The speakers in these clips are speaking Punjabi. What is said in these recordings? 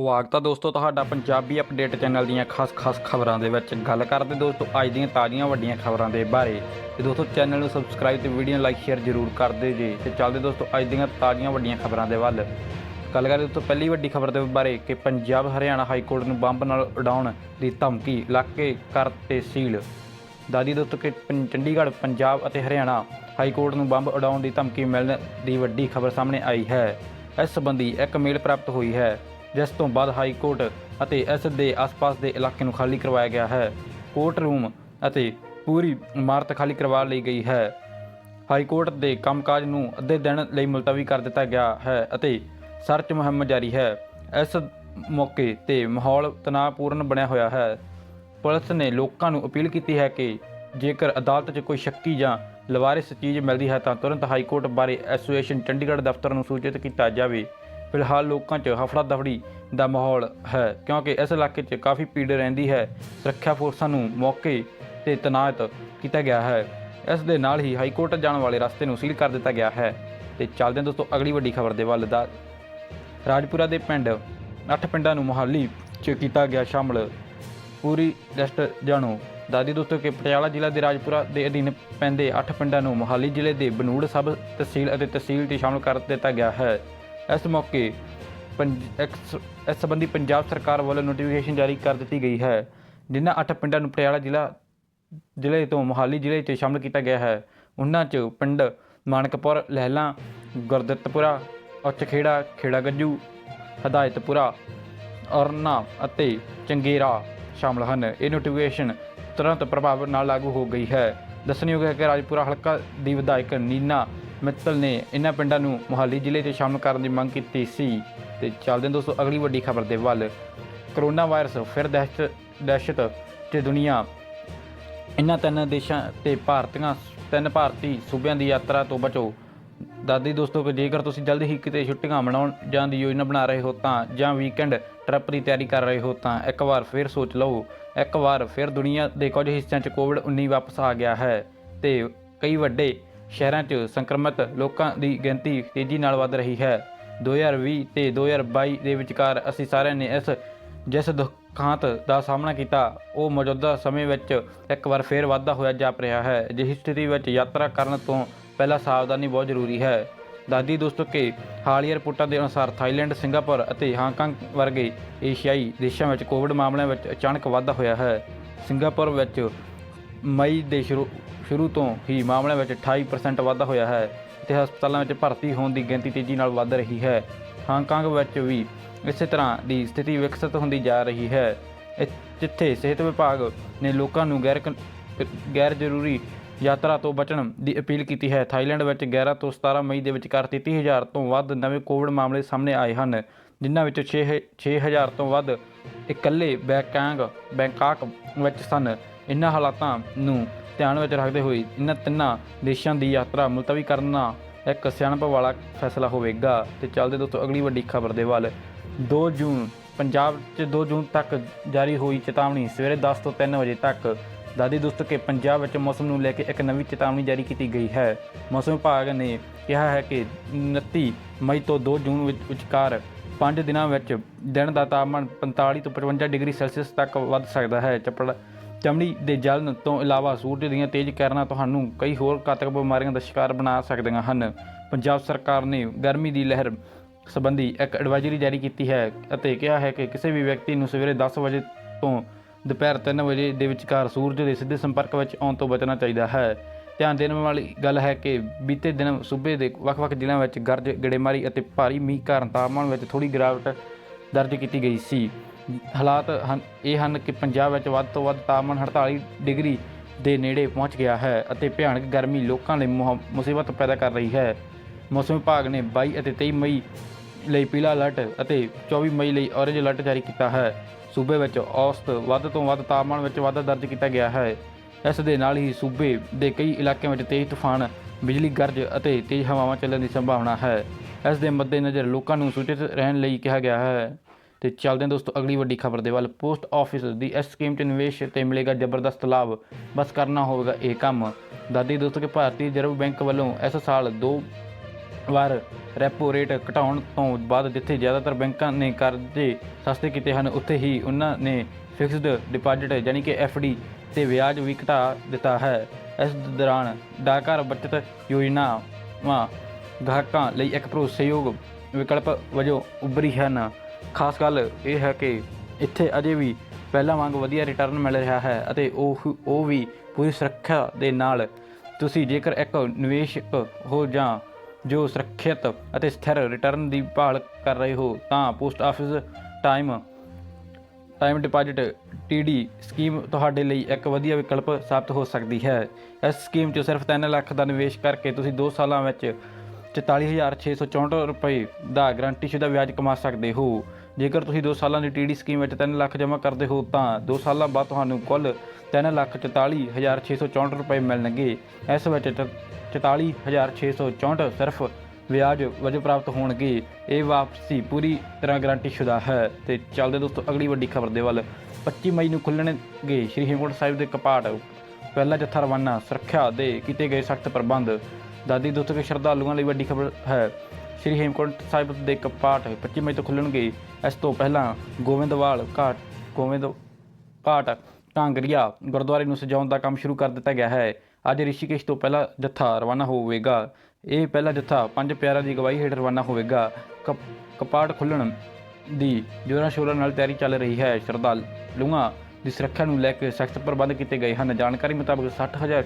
ਸਵਾਗਤ ਹੈ ਦੋਸਤੋ ਤੁਹਾਡਾ ਪੰਜਾਬੀ ਅਪਡੇਟ ਚੈਨਲ ਦੀਆਂ ਖਾਸ-ਖਾਸ ਖਬਰਾਂ ਦੇ ਵਿੱਚ। ਗੱਲ ਕਰਦੇ ਦੋਸਤੋ ਅੱਜ ਦੀਆਂ ਤਾਜ਼ੀਆਂ ਵੱਡੀਆਂ ਖਬਰਾਂ ਦੇ ਬਾਰੇ। ਤੇ ਦੋਸਤੋ ਚੈਨਲ ਨੂੰ ਸਬਸਕ੍ਰਾਈਬ ਤੇ ਵੀਡੀਓ ਨੂੰ ਲਾਈਕ ਸ਼ੇਅਰ ਜ਼ਰੂਰ ਕਰ ਦਿਓ ਜੀ। ਤੇ ਚੱਲਦੇ ਦੋਸਤੋ ਅੱਜ ਦੀਆਂ ਤਾਜ਼ੀਆਂ ਵੱਡੀਆਂ ਖਬਰਾਂ ਦੇ ਵੱਲ। ਗੱਲ ਕਰਦੇ ਦੋਸਤੋ ਪਹਿਲੀ ਵੱਡੀ ਖਬਰ ਦੇ ਬਾਰੇ ਕਿ ਪੰਜਾਬ, ਹਰਿਆਣਾ ਹਾਈ ਕੋਰਟ ਨੂੰ ਬੰਬ ਨਾਲ ਉਡਾਉਣ ਦੀ ਧਮਕੀ, ਇਲਾਕੇ ਕਰ ਤੇ ਸੀਲ। ਦਾਦੀ ਦੋਸਤੋ ਕਿ ਪੰ- ਚੰਡੀਗੜ੍ਹ, ਪੰਜਾਬ ਅਤੇ ਹਰਿਆਣਾ ਹਾਈ ਕੋਰਟ ਨੂੰ ਬੰਬ ਉਡਾਉਣ ਦੀ ਧਮਕੀ ਮਿਲਣ ਦੀ ਵੱਡੀ ਖਬਰ ਸਾਹਮਣੇ ਆਈ ਹੈ। ਇਸ ਸੰਬੰਧੀ ਇੱਕ ਮੇਲ ਪ੍ਰਾਪਤ ਹੋਈ ਹੈ। ਜਿਸ ਤੋਂ ਬਾਅਦ ਹਾਈ ਕੋਰਟ ਅਤੇ ਇਸ ਦੇ ਆਸ-ਪਾਸ ਦੇ ਇਲਾਕੇ ਨੂੰ ਖਾਲੀ ਕਰਵਾਇਆ ਗਿਆ ਹੈ। ਕੋਰਟ ਰੂਮ ਅਤੇ ਪੂਰੀ ਇਮਾਰਤ ਖਾਲੀ ਕਰਵਾ ਲਈ ਗਈ ਹੈ। ਹਾਈ ਕੋਰਟ ਦੇ ਕੰਮਕਾਜ ਨੂੰ ਅੱਧੇ ਦਿਨ ਲਈ ਮੁਲਤਵੀ ਕਰ ਦਿੱਤਾ ਗਿਆ ਹੈ ਅਤੇ ਸਰਚ ਮੁਹਿੰਮ ਜਾਰੀ ਹੈ। ਇਸ ਮੌਕੇ ਤੇ ਮਾਹੌਲ ਤਣਾਅਪੂਰਨ ਬਣਿਆ ਹੋਇਆ ਹੈ। ਪੁਲਿਸ ਨੇ ਲੋਕਾਂ ਨੂੰ ਅਪੀਲ ਕੀਤੀ ਹੈ ਕਿ ਜੇਕਰ ਅਦਾਲਤ 'ਚ ਕੋਈ ਸ਼ੱਕੀ ਜਾਂ ਲਵਾਰਿਸ ਚੀਜ਼ ਮਿਲਦੀ ਹੈ ਤਾਂ ਤੁਰੰਤ high court bar association Chandigarh ਦਫ਼ਤਰ ਨੂੰ ਸੂਚਿਤ ਕੀਤਾ ਜਾਵੇ। ਫਿਲਹਾਲ ਲੋਕਾਂ 'ਚ ਹਫੜਾ ਦਫੜੀ ਦਾ ਮਾਹੌਲ ਹੈ, ਕਿਉਂਕਿ ਇਸ ਇਲਾਕੇ 'ਚ ਕਾਫੀ ਭੀੜ ਰਹਿੰਦੀ ਹੈ। ਸੁਰੱਖਿਆ ਫੋਰਸਾਂ ਨੂੰ ਮੌਕੇ ਤੇ ਤੈਨਾਤ ਕੀਤਾ ਗਿਆ ਹੈ। ਇਸ ਦੇ ਨਾਲ ਹੀ ਹਾਈ ਕੋਰਟ ਜਾਣ ਵਾਲੇ ਰਸਤੇ ਨੂੰ ਸੀਲ ਕਰ ਦਿੱਤਾ ਗਿਆ ਹੈ। ਤੇ ਚੱਲਦੇ ਹਾਂ ਦੋਸਤੋ, ਅਗਲੀ ਵੱਡੀ ਖਬਰ ਦੇ ਵੱਲ ਦਾ। ਰਾਜਪੁਰਾ ਦੇ ਪਿੰਡ ਅੱਠ ਪਿੰਡਾਂ ਨੂੰ ਮੁਹਾਲੀ 'ਚ ਕੀਤਾ ਗਿਆ ਸ਼ਾਮਲ। ਪੂਰੀ ਲਿਸਟ ਜਾਣੋ। ਦਾਦੀ ਦੋਸਤੋ ਕਿ ਪਟਿਆਲਾ ਜ਼ਿਲ੍ਹਾ ਦੇ ਰਾਜਪੁਰਾ ਦੇ ਅਧੀਨ ਪੈਂਦੇ 8 ਪਿੰਡਾਂ ਨੂੰ ਮੁਹਾਲੀ ਜ਼ਿਲ੍ਹੇ ਦੇ ਬਨੂੜ ਸਬ ਤਹਿਸੀਲ ਅਤੇ ਤਹਿਸੀਲ 'ਚ ਸ਼ਾਮਲ ਕਰ ਦਿੱਤਾ ਗਿਆ ਹੈ। ਇਸ ਮੌਕੇ ਪੰਜ- ਇਸ ਇਸ ਸੰਬੰਧੀ ਪੰਜਾਬ ਸਰਕਾਰ ਵੱਲੋਂ ਨੋਟੀਫਿਕੇਸ਼ਨ ਜਾਰੀ ਕਰ ਦਿੱਤੀ ਗਈ ਹੈ, ਜਿਨ੍ਹਾਂ ਅੱਠ ਪਿੰਡਾਂ ਨੂੰ ਪਟਿਆਲਾ ਜ਼ਿਲ੍ਹਾ, ਜ਼ਿਲ੍ਹੇ ਤੋਂ ਮੋਹਾਲੀ ਜ਼ਿਲ੍ਹੇ 'ਚ ਸ਼ਾਮਲ ਕੀਤਾ ਗਿਆ ਹੈ। ਉਹਨਾਂ 'ਚ ਪਿੰਡ ਮਾਨਕਪੁਰ, ਲਹਿਲਾ, ਗੁਰਦਿੱਤਪੁਰਾ, ਉੱਚਖੇੜਾ ਖੇੜਾ ਗੱਜੂ ਹਦਾਇਤਪੁਰਾ, ਔਰਨਾ ਅਤੇ ਚੰਗੇਰਾ ਸ਼ਾਮਲ ਹਨ। ਇਹ ਨੋਟੀਫਿਕੇਸ਼ਨ ਤੁਰੰਤ ਪ੍ਰਭਾਵ ਨਾਲ ਲਾਗੂ ਹੋ ਗਈ ਹੈ। ਦੱਸਣਯੋਗ ਹੈ ਕਿ ਰਾਜਪੁਰਾ ਹਲਕਾ ਦੀ ਵਿਧਾਇਕ ਨੀਨਾ ਮਿੱਤਲ ਨੇ ਇਹਨਾਂ ਪਿੰਡਾਂ ਨੂੰ ਮੁਹਾਲੀ ਜ਼ਿਲ੍ਹੇ 'ਚ ਸ਼ਾਮਲ ਕਰਨ ਦੀ ਮੰਗ ਕੀਤੀ ਸੀ। ਤੇ ਚੱਲਦੇ ਹਾਂ ਦੋਸਤੋ, ਅਗਲੀ ਵੱਡੀ ਖਬਰ ਦੇ ਵੱਲ। ਕਰੋਨਾ ਵਾਇਰਸ ਫਿਰ ਦਹਿਸ਼ਤ ਦਹਿਸ਼ਤ ਤੇ ਦੁਨੀਆ। ਇਹਨਾਂ ਤਿੰਨ ਦੇਸ਼ਾਂ ਤੇ ਭਾਰਤੀਆਂ, ਤਿੰਨ ਭਾਰਤੀ ਸੂਬਿਆਂ ਦੀ ਯਾਤਰਾ ਤੋਂ ਬਚੋ। ਦਾਦੀ ਦੋਸਤੋ, ਕਿ ਜੇਕਰ ਤੁਸੀਂ ਜਲਦ ਹੀ ਕਿਤੇ ਛੁੱਟੀਆਂ ਮਨਾਉਣ ਜਾਣ ਦੀ ਯੋਜਨਾ ਬਣਾ ਰਹੇ ਹੋ ਤਾਂ, ਜਾਂ ਵੀਕਐਂਡ ਟ੍ਰਿਪ ਦੀ ਤਿਆਰੀ ਕਰ ਰਹੇ ਹੋ ਤਾਂ, ਇੱਕ ਵਾਰ ਫਿਰ ਸੋਚ ਲਓ। ਇੱਕ ਵਾਰ ਫਿਰ ਦੁਨੀਆ ਦੇ ਕੁਝ ਹਿੱਸਿਆਂ 'ਚ ਕੋਵਿਡ-19 ਵਾਪਸ ਆ ਗਿਆ ਹੈ। ਤੇ ਕਈ ਵੱਡੇ ਸ਼ਹਿਰਾਂ 'ਚ ਸੰਕਰਮਿਤ ਲੋਕਾਂ ਦੀ ਗਿਣਤੀ ਤੇਜ਼ੀ ਨਾਲ ਵੱਧ ਰਹੀ ਹੈ। 2020 ਤੇ 2022 ਦੇ ਵਿਚਕਾਰ ਅਸੀਂ ਸਾਰਿਆਂ ਨੇ ਇਸ ਜਿਸ ਦੁਖਾਂਤ ਦਾ ਸਾਹਮਣਾ ਕੀਤਾ। ਉਹ ਮੌਜੂਦਾ ਸਮੇਂ ਵਿੱਚ ਇੱਕ ਵਾਰ ਫੇਰ ਵਾਧਾ ਹੋਇਆ ਜਾਪ ਰਿਹਾ ਹੈ ਅਜਿਹੀ ਸਥਿਤੀ ਵਿੱਚ ਯਾਤਰਾ ਕਰਨ ਤੋਂ ਪਹਿਲਾਂ ਸਾਵਧਾਨੀ ਬਹੁਤ ਜ਼ਰੂਰੀ ਹੈ। ਦਾਦੀ ਦੋਸਤੋ ਕਿ ਹਾਲੀਆ ਰਿਪੋਰਟਾਂ ਦੇ ਅਨੁਸਾਰ ਥਾਈਲੈਂਡ, ਸਿੰਗਾਪੁਰ ਅਤੇ ਹਾਂਗਕਾਂਗ ਵਰਗੇ ਏਸ਼ੀਆਈ ਦੇਸ਼ਾਂ ਵਿੱਚ ਕੋਵਿਡ ਮਾਮਲਿਆਂ ਵਿੱਚ ਅਚਾਨਕ ਵਾਧਾ ਹੋਇਆ ਹੈ। ਸਿੰਗਾਪੁਰ ਵਿੱਚ ਮਈ ਦੇ ਸ਼ੁਰੂ ਸ਼ੁਰੂ ਤੋਂ ਹੀ ਮਾਮਲਿਆਂ ਵਿੱਚ 28% ਵਾਧਾ ਹੋਇਆ ਹੈ। ਤੇ ਹਸਪਤਾਲਾਂ ਵਿੱਚ ਭਰਤੀ ਹੋਣ ਦੀ ਗਿਣਤੀ ਤੇਜ਼ੀ ਨਾਲ ਵੱਧ ਰਹੀ ਹੈ। ਹਾਂਗਕਾਂਗ ਵਿੱਚ ਵੀ ਇਸੇ ਤਰ੍ਹਾਂ ਦੀ ਸਥਿਤੀ ਵਿਕਸਿਤ ਹੁੰਦੀ ਜਾ ਰਹੀ ਹੈ। ਇ- ਜਿੱਥੇ ਸਿਹਤ ਵਿਭਾਗ ਨੇ ਲੋਕਾਂ ਨੂੰ ਗੈਰ ਗੈਰ ਜ਼ਰੂਰੀ ਯਾਤਰਾ ਤੋਂ ਬਚਣ ਦੀ ਅਪੀਲ ਕੀਤੀ ਹੈ। ਥਾਈਲੈਂਡ ਵਿੱਚ 11 ਤੋਂ 17 ਮਈ ਦੇ ਵਿਚਕਾਰ 33000 ਤੋਂ ਵੱਧ ਨਵੇਂ ਕੋਵਿਡ ਮਾਮਲੇ ਸਾਹਮਣੇ ਆਏ ਹਨ, ਜਿਨ੍ਹਾਂ ਵਿੱਚੋਂ 6 6000 ਤੋਂ ਵੱਧ ਇਕੱਲੇ ਬੈਂਕਾਂਗ, ਬੈਂਕਾਕ ਵਿੱਚ ਸਨ। ਇਨ੍ਹਾਂ ਹਾਲਾਤਾਂ ਨੂੰ ਧਿਆਨ ਵਿੱਚ ਰੱਖਦੇ ਹੋਏ ਇਨ੍ਹਾਂ ਤਿੰਨਾਂ ਦੇਸ਼ਾਂ ਦੀ ਯਾਤਰਾ ਮੁਲਤਵੀ ਕਰਨਾ ਇੱਕ ਸਿਆਣਪ ਵਾਲਾ ਫੈਸਲਾ ਹੋਵੇਗਾ। ਤੇ ਚੱਲਦੇ ਦੋਸਤੋ, ਅਗਲੀ ਵੱਡੀ ਖਬਰ ਦੇ ਵੱਲ। 2 ਜੂਨ, ਪੰਜਾਬ 'ਚ 2 ਜੂਨ ਤੱਕ ਜਾਰੀ ਹੋਈ ਚੇਤਾਵਨੀ। ਸਵੇਰੇ 10 ਤੋਂ 3 ਵਜੇ ਤੱਕ ਦਾਦੀ ਦੋਸਤੋ ਕਿ ਪੰਜਾਬ ਵਿੱਚ ਮੌਸਮ ਨੂੰ ਲੈ ਕੇ ਇੱਕ ਨਵੀਂ ਚੇਤਾਵਨੀ ਜਾਰੀ ਕੀਤੀ ਗਈ ਹੈ। ਮੌਸਮ ਵਿਭਾਗ ਨੇ ਕਿਹਾ ਹੈ ਕਿ 29 ਮਈ ਤੋਂ 2 ਜੂਨ ਵਿੱਚ ਵਿਚਕਾਰ 5 ਦਿਨਾਂ ਵਿੱਚ ਦਿਨ ਦਾ ਤਾਪਮਾਨ 45 ਤੋਂ 55 ਡਿਗਰੀ ਸੈਲਸੀਅਸ ਤੱਕ ਵੱਧ ਸਕਦਾ ਹੈ। ਚੱਪੜ ਚਮੜੀ ਦੇ ਜਲਨ ਤੋਂ ਇਲਾਵਾ ਸੂਰਜ ਦੀਆਂ ਤੇਜ਼ ਕਿਰਨਾਂ ਤੁਹਾਨੂੰ ਕਈ ਹੋਰ ਘਾਤਕ ਬਿਮਾਰੀਆਂ ਦਾ ਸ਼ਿਕਾਰ ਬਣਾ ਸਕਦੀਆਂ ਹਨ। ਪੰਜਾਬ ਸਰਕਾਰ ਨੇ ਗਰਮੀ ਦੀ ਲਹਿਰ ਸੰਬੰਧੀ ਇੱਕ ਐਡਵਾਈਜ਼ਰੀ ਜਾਰੀ ਕੀਤੀ ਹੈ ਅਤੇ ਕਿਹਾ ਹੈ ਕਿ ਕਿਸੇ ਵੀ ਵਿਅਕਤੀ ਨੂੰ ਸਵੇਰੇ 10 ਵਜੇ ਤੋਂ ਦੁਪਹਿਰ 3 ਵਜੇ ਦੇ ਵਿਚਕਾਰ ਸੂਰਜ ਦੇ ਸਿੱਧੇ ਸੰਪਰਕ ਵਿੱਚ ਆਉਣ ਤੋਂ ਬਚਣਾ ਚਾਹੀਦਾ ਹੈ। ਧਿਆਨ ਦੇਣ ਵਾਲੀ ਗੱਲ ਹੈ ਕਿ ਬੀਤੇ ਦਿਨ ਸੂਬੇ ਦੇ ਵੱਖ-ਵੱਖ ਜ਼ਿਲ੍ਹਿਆਂ ਵਿੱਚ ਗਰਜ, ਗੜੇਮਾਰੀ ਅਤੇ ਭਾਰੀ ਮੀਂਹ ਕਾਰਨ ਤਾਪਮਾਨ ਵਿੱਚ ਥੋੜੀ ਗਿਰਾਵਟ ਦਰਜ ਕੀਤੀ ਗਈ ਸੀ। ਹਾਲਾਤ ਹਨ, ਇਹ ਹਨ ਕਿ ਪੰਜਾਬ ਵਿੱਚ ਵੱਧ ਤੋਂ ਵੱਧ ਤਾਪਮਾਨ 48 ਡਿਗਰੀ ਦੇ ਨੇੜੇ ਪਹੁੰਚ ਗਿਆ ਹੈ ਅਤੇ ਭਿਆਨਕ ਗਰਮੀ ਲੋਕਾਂ ਲਈ ਮੁਹ- ਮੁਸੀਬਤ ਪੈਦਾ ਕਰ ਰਹੀ ਹੈ। ਮੌਸਮ ਵਿਭਾਗ ਨੇ 22 ਅਤੇ 23 ਮਈ ਲਈ ਪੀਲਾ ਅਲਰਟ ਅਤੇ 24 ਮਈ ਲਈ ਔਰੇਂਜ ਅਲਰਟ ਜਾਰੀ ਕੀਤਾ ਹੈ। ਸੂਬੇ ਵਿੱਚ ਔਸਤ ਵੱਧ ਤੋਂ ਵੱਧ ਤਾਪਮਾਨ ਵਿੱਚ ਵਾਧਾ ਦਰਜ ਕੀਤਾ ਗਿਆ ਹੈ। ਇਸ ਦੇ ਨਾਲ ਹੀ ਸੂਬੇ ਦੇ ਕਈ ਇਲਾਕਿਆਂ ਵਿੱਚ ਤੇਜ਼ ਤੂਫਾਨ, ਬਿਜਲੀ ਗਰਜ ਅਤੇ ਤੇਜ਼ ਹਵਾਵਾਂ ਚੱਲਣ ਦੀ ਸੰਭਾਵਨਾ ਹੈ। ਇਸ ਦੇ ਮੱਦੇਨਜ਼ਰ ਲੋਕਾਂ ਨੂੰ ਸੂਚਿਤ ਰਹਿਣ ਲਈ ਕਿਹਾ ਗਿਆ ਹੈ। ਤੇ ਚੱਲਦੇ ਹਾਂ ਦੋਸਤੋ, ਅਗਲੀ ਵੱਡੀ ਖਬਰ ਦੇ ਵੱਲ। ਪੋਸਟ ਆਫਿਸ ਦੀ ਇਸ ਸਕੀਮ 'ਚ ਨਿਵੇਸ਼ ਤੇ ਮਿਲੇਗਾ ਜ਼ਬਰਦਸਤ ਲਾਭ। ਬਸ ਕਰਨਾ ਹੋਵੇਗਾ ਇਹ ਕੰਮ। ਦਾਦੀ ਦੋਸਤੋ ਕਿ ਭਾਰਤੀ ਰਿਜ਼ਰਵ ਬੈਂਕ ਵੱਲੋਂ ਇਸ ਸਾਲ ਦੋ ਵਾਰ ਰੈਪੋ ਰੇਟ ਘਟਾਉਣ ਤੋਂ ਬਾਅਦ ਜਿੱਥੇ ਜ਼ਿਆਦਾਤਰ ਬੈਂਕਾਂ ਨੇ ਕਰਜ਼ੇ ਸਸਤੇ ਕੀਤੇ ਹਨ, ਉੱਥੇ ਹੀ ਉਹਨਾਂ ਨੇ ਫਿਕਸਡ ਡਿਪਾਜ਼ਿਟ ਯਾਨੀ ਕਿ ਡੀ ਤੇ ਵਿਆਜ ਵੀ ਘਟਾ ਦਿੱਤਾ ਹੈ। ਇਸ ਦੌਰਾਨ ਡਾਕਘਰ ਬਚਤ ਯੋਜਨਾਵਾਂ ਗਾਹਕਾਂ ਲਈ ਇੱਕ ਭਰੋਸੇਯੋਗ ਵਿਕਲਪ ਵਜੋਂ ਉੱਭਰੀ ਹਨ। ਖਾਸ ਗੱਲ ਇਹ ਹੈ ਕਿ ਇੱਥੇ ਅਜੇ ਵੀ ਪਹਿਲਾਂ ਵਾਂਗ ਵਧੀਆ ਰਿਟਰਨ ਮਿਲ ਰਿਹਾ ਹੈ ਅਤੇ ਉਹ ਉਹ ਵੀ ਪੂਰੀ ਸੁਰੱਖਿਆ ਦੇ ਨਾਲ। ਤੁਸੀਂ ਜੇਕਰ ਇੱਕ ਨਿਵੇਸ਼ਕ ਹੋ ਜਾਂ ਜੋ ਸੁਰੱਖਿਅਤ ਅਤੇ ਸਥਿਰ ਰਿਟਰਨ ਦੀ ਭਾਲ ਕਰ ਰਹੇ ਹੋ, ਤਾਂ post office time time deposit TD scheme ਤੁਹਾਡੇ ਲਈ ਇੱਕ ਵਧੀਆ ਵਿਕਲਪ ਸਾਬਤ ਹੋ ਸਕਦੀ ਹੈ। ਇਸ ਸਕੀਮ 'ਚ ਸਿਰਫ 3 ਲੱਖ ਦਾ ਨਿਵੇਸ਼ ਕਰਕੇ ਤੁਸੀਂ 2 ਸਾਲਾਂ ਵਿੱਚ 44664 ਰੁਪਏ ਦਾ ਗਾਰੰਟੀਸ਼ੁਦਾ ਵਿਆਜ ਕਮਾ ਸਕਦੇ ਹੋ। ਜੇਕਰ ਤੁਸੀਂ 2 ਸਾਲਾਂ ਦੀ ਟੀਡੀ ਸਕੀਮ ਵਿੱਚ 3 ਲੱਖ ਜਮ੍ਹਾਂ ਕਰਦੇ ਹੋ ਤਾਂ 2 ਸਾਲਾਂ ਬਾਅਦ ਤੁਹਾਨੂੰ ਕੁੱਲ 3 ਲੱਖ 44664 ਰੁਪਏ ਮਿਲਣਗੇ। ਇਸ ਵਿੱਚ 44664 ਸਿਰਫ ਵਿਆਜ ਵਜੋਂ ਪ੍ਰਾਪਤ ਹੋਣਗੇ। ਇਹ ਵਾਪਸੀ ਪੂਰੀ ਤਰ੍ਹਾਂ ਗਾਰੰਟੀਸ਼ੁਦਾ ਹੈ। ਤੇ ਚੱਲਦੇ ਦੋਸਤੋ, ਅਗਲੀ ਵੱਡੀ ਖਬਰ ਦੇ ਵੱਲ। 25 ਮਈ ਨੂੰ ਖੁੱਲਣਗੇ ਸ਼੍ਰੀ ਹੇਮਕੁੰਟ ਸਾਹਿਬ ਦੇ ਕਪਾਟ। ਪਹਿਲਾ ਜੱਥਾ ਰਵਾਨਾ ਸੁਰੱਖਿਆ ਦੇ ਕੀਤੇ ਗਏ ਸਖਤ ਪ੍ਰਬੰਧ। ਦਾਦੀ ਦੋਸਤੋ ਕੇ ਸ਼ਰਧਾਲੂਆਂ ਲਈ ਵੱਡੀ ਖਬਰ ਹੈ। ਸ਼੍ਰੀ ਹੇਮਕੁੰਟ ਸਾਹਿਬ ਦੇ ਕਪਾਟ 25 ਮਈ ਤੋਂ ਖੁੱਲਣਗੇ। ਇਸ ਤੋਂ ਪਹਿਲਾਂ ਗੋਬਿੰਦਵਾਲ ਘਾਟ ਗੋਬਿੰਦ ਘਾਟ ਢਾਂਗਰੀਆ ਗੁਰਦੁਆਰੇ ਨੂੰ ਸਜਾਉਣ ਦਾ ਕੰਮ ਸ਼ੁਰੂ ਕਰ ਦਿੱਤਾ ਗਿਆ ਹੈ। ਅੱਜ ਰਿਸ਼ੀਕੇਸ਼ ਤੋਂ ਪਹਿਲਾ ਜੱਥਾ ਰਵਾਨਾ ਹੋਵੇਗਾ। ਇਹ ਪਹਿਲਾ ਜੱਥਾ ਪੰਜ ਪਿਆਰਿਆਂ ਦੀ ਅਗਵਾਈ ਹੇਠ ਰਵਾਨਾ ਹੋਵੇਗਾ। ਕਪ- ਕਪਾਟ ਖੁੱਲਣ ਦੀ ਜੋਰਾਂ ਸ਼ੋਰਾਂ ਨਾਲ ਤਿਆਰੀ ਚੱਲ ਰਹੀ ਹੈ। ਸ਼ਰਧਾਲੂਆਂ ਦੀ ਸੁਰੱਖਿਆ ਨੂੰ ਲੈ ਕੇ ਸਖਤ ਪ੍ਰਬੰਧ ਕੀਤੇ ਗਏ ਹਨ। ਜਾਣਕਾਰੀ ਮੁਤਾਬਕ 60000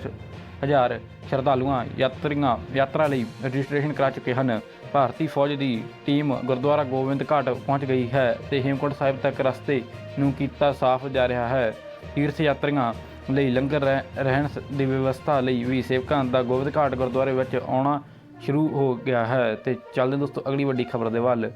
ਹਜ਼ਾਰ ਸ਼ਰਧਾਲੂਆਂ ਯਾਤਰੀਆਂ, ਯਾਤਰਾ ਲਈ ਰਜਿਸਟ੍ਰੇਸ਼ਨ ਕਰਾ ਚੁੱਕੇ ਹਨ। ਭਾਰਤੀ ਫੌਜ ਦੀ ਟੀਮ ਗੁਰਦੁਆਰਾ ਗੋਬਿੰਦ ਘਾਟ ਪਹੁੰਚ ਗਈ ਹੈ ਤੇ ਹੇਮਕੁੰਟ ਸਾਹਿਬ ਤੱਕ ਰਸਤੇ ਨੂੰ ਕੀਤਾ ਸਾਫ਼ ਜਾ ਰਿਹਾ ਹੈ। ਤੀਰਥ ਯਾਤਰੀਆਂ ਲਈ ਲੰਗਰ ਰਹਿ- ਰਹਿਣ ਸ- ਦੀ ਵਿਵਸਥਾ ਲਈ ਵੀ ਸੇਵਕਾਂ ਦਾ ਗੋਬਿੰਦ ਘਾਟ ਗੁਰਦੁਆਰੇ ਵਿੱਚ ਆਉਣਾ ਸ਼ੁਰੂ ਹੋ ਗਿਆ ਹੈ। ਤੇ ਚੱਲਦੇ ਦੋਸਤੋ, ਅਗਲੀ ਵੱਡੀ ਖਬਰ ਦੇ ਵੱਲ।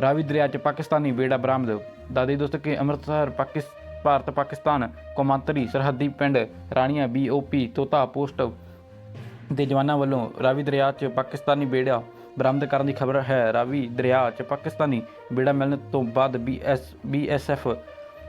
ਰਾਵੀ ਦਰਿਆ 'ਚ ਪਾਕਿਸਤਾਨੀ ਬੇੜਾ ਬਰਾਮਦ ਦਾਦੀ ਦੋਸਤ ਕਿ ਅੰਮ੍ਰਿਤਸਰ, ਪਾਕਿਸ, ਭਾਰਤ, ਪਾਕਿਸਤਾਨ, ਕੌਮਾਂਤਰੀ ਸਰਹੱਦੀ ਪਿੰਡ ਰਾਣੀਆਂ ਬੀਓਪੀ ਤੋਤਾ ਪੋਸਟ ਦੇ ਜਵਾਨਾਂ ਵੱਲੋਂ ਰਾਵੀ ਦਰਿਆ 'ਚ ਪਾਕਿਸਤਾਨੀ ਬੇੜਾ ਬਰਾਮਦ ਕਰਨ ਦੀ ਖਬਰ ਹੈ। ਰਾਵੀ ਦਰਿਆ 'ਚ ਪਾਕਿਸਤਾਨੀ ਬੇੜਾ ਮਿਲਣ ਤੋਂ ਬਾਅਦ ਬੀਐਸ ਬੀਐਸਐਫ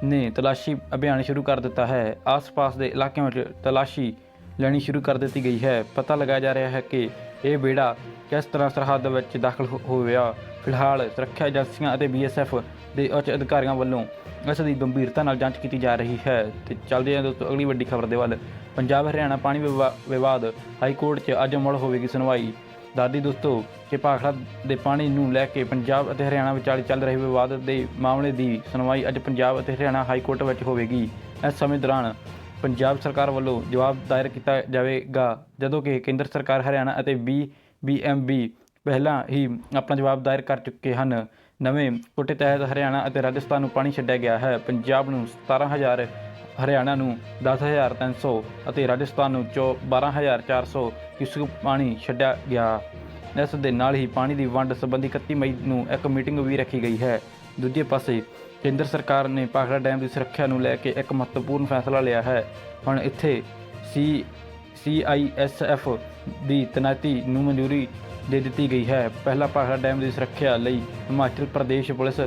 ਨੇ ਤਲਾਸ਼ੀ ਅਭਿਆਨ ਸ਼ੁਰੂ ਕਰ ਦਿੱਤਾ ਹੈ। ਆਸ-ਪਾਸ ਦੇ ਇਲਾਕਿਆਂ ਵਿੱਚ ਤਲਾਸ਼ੀ ਲੈਣੀ ਸ਼ੁਰੂ ਕਰ ਦਿੱਤੀ ਗਈ ਹੈ। ਪਤਾ ਲਗਾਇਆ ਜਾ ਰਿਹਾ ਹੈ ਕਿ ਇਹ ਬੇੜਾ ਕਿਸ ਤਰ੍ਹਾਂ ਸਰਹੱਦ ਵਿੱਚ ਦਾਖਲ ਹੋ- ਹੋਇਆ? ਫਿਲਹਾਲ ਸੁਰੱਖਿਆ ਏਜੰਸੀਆਂ ਅਤੇ ਬੀਐਸਐਫ ਦੇ ਉੱਚ ਅਧਿਕਾਰੀਆਂ ਵੱਲੋਂ ਇਸ ਦੀ ਗੰਭੀਰਤਾ ਨਾਲ ਜਾਂਚ ਕੀਤੀ ਜਾ ਰਹੀ ਹੈ। ਤੇ ਚੱਲਦੇ ਹਾਂ ਦੋਸਤੋ, ਅਗਲੀ ਵੱਡੀ ਖਬਰ ਦੇ ਵੱਲ। ਪੰਜਾਬ ਹਰਿਆਣਾ ਪਾਣੀ ਵਿਵਾ- ਵਿਵਾਦ ਹਾਈ ਕੋਰਟ 'ਚ ਅੱਜ ਮੁੜ ਹੋਵੇਗੀ ਸੁਣਵਾਈ। ਦਾਦੀ ਦੋਸਤੋ, ਕਿ ਭਾਖੜਾ ਦੇ ਪਾਣੀ ਨੂੰ ਲੈ ਕੇ ਪੰਜਾਬ ਅਤੇ ਹਰਿਆਣਾ ਵਿਚਾਲੇ ਚੱਲ ਰਹੇ ਵਿਵਾਦ ਦੇ ਮਾਮਲੇ ਦੀ ਸੁਣਵਾਈ ਅੱਜ ਪੰਜਾਬ ਅਤੇ ਹਰਿਆਣਾ ਹਾਈ ਕੋਰਟ ਵਿੱਚ ਹੋਵੇਗੀ। ਇਸ ਸਮੇਂ ਦੌਰਾਨ ਪੰਜਾਬ ਸਰਕਾਰ ਵੱਲੋਂ ਜਵਾਬ ਦਾਇਰ ਕੀਤਾ ਜਾਵੇਗਾ। ਜਦੋਂ ਕਿ ਕੇਂਦਰ ਸਰਕਾਰ ਹਰਿਆਣਾ ਅਤੇ ਬੀ ਬੀਐਮਬੀ ਪਹਿਲਾਂ ਹੀ ਆਪਣਾ ਜਵਾਬ ਦਾਇਰ ਕਰ ਚੁੱਕੇ ਹਨ। ਨਵੇਂ ਕੋਟੇ ਤਹਿਤ ਹਰਿਆਣਾ ਅਤੇ ਰਾਜਸਥਾਨ ਨੂੰ ਪਾਣੀ ਛੱਡਿਆ ਗਿਆ ਹੈ। ਪੰਜਾਬ ਨੂੰ 17000 ਹਰਿਆਣਾ ਨੂੰ 10300 ਅਤੇ ਰਾਜਸਥਾਨ ਨੂੰ ਚੌ 12400 ਕਿਊਸਕ ਪਾਣੀ ਛੱਡਿਆ ਗਿਆ। ਇਸ ਦੇ ਨਾਲ ਹੀ ਪਾਣੀ ਦੀ ਵੰਡ ਸੰਬੰਧੀ 31 ਮਈ ਨੂੰ ਇੱਕ ਮੀਟਿੰਗ ਵੀ ਰੱਖੀ ਗਈ ਹੈ। ਦੂਜੇ ਪਾਸੇ ਕੇਂਦਰ ਸਰਕਾਰ ਨੇ ਭਾਖੜਾ ਡੈਮ ਦੀ ਸੁਰੱਖਿਆ ਨੂੰ ਲੈ ਕੇ ਇੱਕ ਮਹੱਤਵਪੂਰਨ ਫੈਸਲਾ ਲਿਆ ਹੈ। ਹੁਣ ਇੱਥੇ ਸੀ ਸੀਆਈਐਸਐਫ ਦੀ ਤੈਨਾਤੀ ਨੂੰ ਮਨਜ਼ੂਰੀ ਦੇ ਦਿੱਤੀ ਗਈ ਹੈ। ਪਹਿਲਾ ਭਾਖੜਾ ਡੈਮ ਦੀ ਸੁਰੱਖਿਆ ਲਈ ਹਿਮਾਚਲ ਪ੍ਰਦੇਸ਼ ਪੁਲਿਸ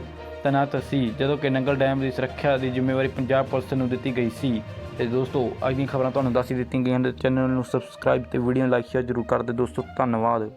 ਤੈਨਾਤ ਸੀ, ਜਦੋਂ ਕਿ ਨੰਗਲ ਡੈਮ ਦੀ ਸੁਰੱਖਿਆ ਦੀ ਜ਼ਿੰਮੇਵਾਰੀ ਪੰਜਾਬ ਪੁਲਿਸ ਨੂੰ ਦਿੱਤੀ ਗਈ ਸੀ। ਤੇ ਦੋਸਤੋ, ਅੱਜ ਦੀਆਂ ਖਬਰਾਂ ਤੁਹਾਨੂੰ ਦੱਸ ਹੀ ਦਿੱਤੀਆਂ ਗਈਆਂ ਹਨ। ਚੈਨਲ ਨੂੰ ਸਬਸਕ੍ਰਾਈਬ ਤੇ ਵੀਡੀਓ ਨੂੰ ਲਾਈਕ ਸ਼ੇਅਰ ਜ਼ਰੂਰ ਕਰ ਦਿਓ। ਦੋਸਤੋ, ਧੰਨਵਾਦ।